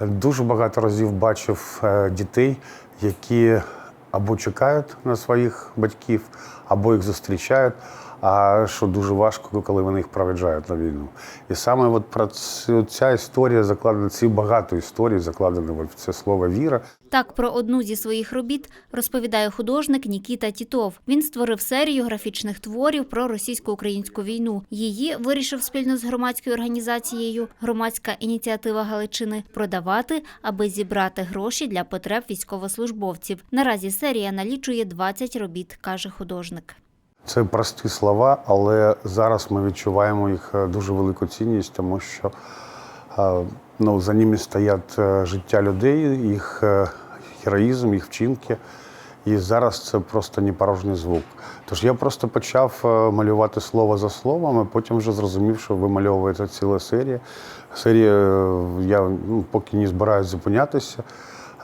Дуже багато разів бачив е, дітей, які або чекають на своїх батьків, або їх зустрічають. А що дуже важко, коли вони їх проведжають на війну. І саме от про цю, ця історія закладена, ці багато історій закладено в це слово віра. Так, про одну зі своїх робіт розповідає художник Нікіта Тітов. Він створив серію графічних творів про російсько-українську війну. Її вирішив спільно з громадською організацією Громадська ініціатива Галичини продавати, аби зібрати гроші для потреб військовослужбовців. Наразі серія налічує 20 робіт, каже художник. Це прості слова, але зараз ми відчуваємо їх е, дуже велику цінність, тому що е, ну, за ними стоять е, життя людей, їх героїзм, їх вчинки. І зараз це просто не порожній звук. Тож я просто почав малювати слово за словом, а потім вже зрозумів, що вимальовується ціла серія. Серія я ну, поки не збираюся зупинятися,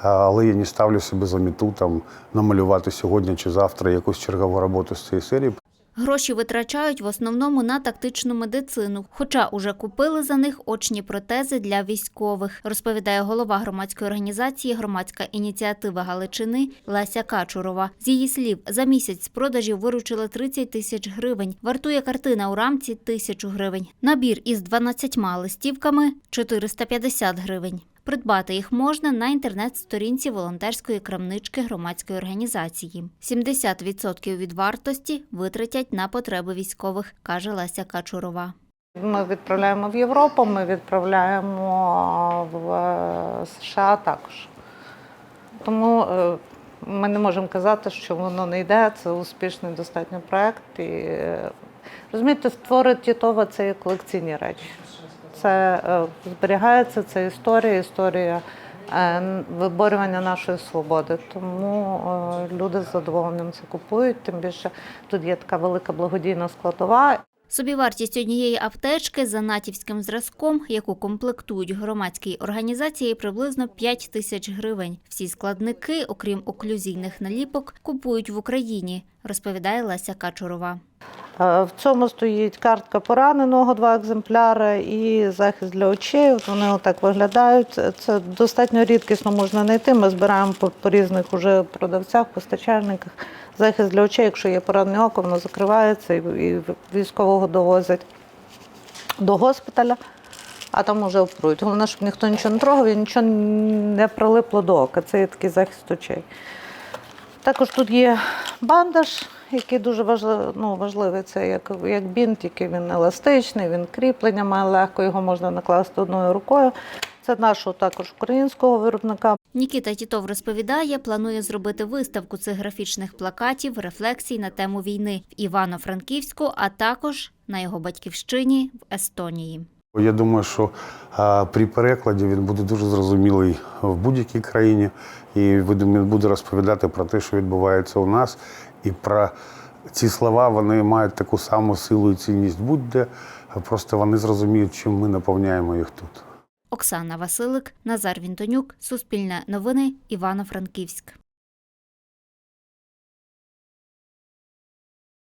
але я не ставлю собі за мету там намалювати сьогодні чи завтра якусь чергову роботу з цієї серії. Гроші витрачають в основному на тактичну медицину, хоча уже купили за них очні протези для військових, розповідає голова громадської організації Громадська ініціатива Галичини Леся Качурова. З її слів, за місяць з продажів виручили 30 тисяч гривень. Вартує картина у рамці тисячу гривень. Набір із 12 листівками 450 гривень. Придбати їх можна на інтернет-сторінці волонтерської крамнички громадської організації. 70% від вартості витратять на потреби військових, каже Леся Качурова. Ми відправляємо в Європу, ми відправляємо в е, США також. Тому е, ми не можемо казати, що воно не йде. Це успішний достатньо проєкт. І, е, розумієте, створи Тітова це колекційні речі. Це е, зберігається, це історія, історія е, виборювання нашої свободи. Тому е, люди з задоволенням це купують. Тим більше тут є така велика благодійна складова. Собівартість однієї аптечки за натівським зразком, яку комплектують громадській організації, приблизно 5 тисяч гривень. Всі складники, окрім оклюзійних наліпок, купують в Україні, розповідає Леся Качурова. Е, В цьому стоїть картка пораненого, два екземпляри, і захист для очей. От вони отак виглядають. Це- достатньо рідкісно можна знайти. Ми збираємо по, по різних уже продавцях, постачальниках. Захист для очей, якщо є поранене око, воно закривається і, і військового довозять до госпіталя, а там уже оперують. Головне, щоб ніхто нічого не трогав і нічого не прилипло до ока. Це є такий захист очей. Також тут є бандаж, який дуже важливий, ну, важливий. Це як, як бінт, тільки він еластичний, він кріплення має легко, його можна накласти одною рукою. Це нашого також українського виробника. Нікіта Тітов розповідає, планує зробити виставку цих графічних плакатів, рефлексій на тему війни в Івано-Франківську, а також на його батьківщині в Естонії. Я думаю, що при перекладі він буде дуже зрозумілий в будь-якій країні, і він буде розповідати про те, що відбувається у нас, і про ці слова вони мають таку саму силу і цінність будь-де. Просто вони зрозуміють, чим ми наповняємо їх тут. Оксана Василик, Назар Вінтонюк, Суспільне новини, Івано-Франківськ.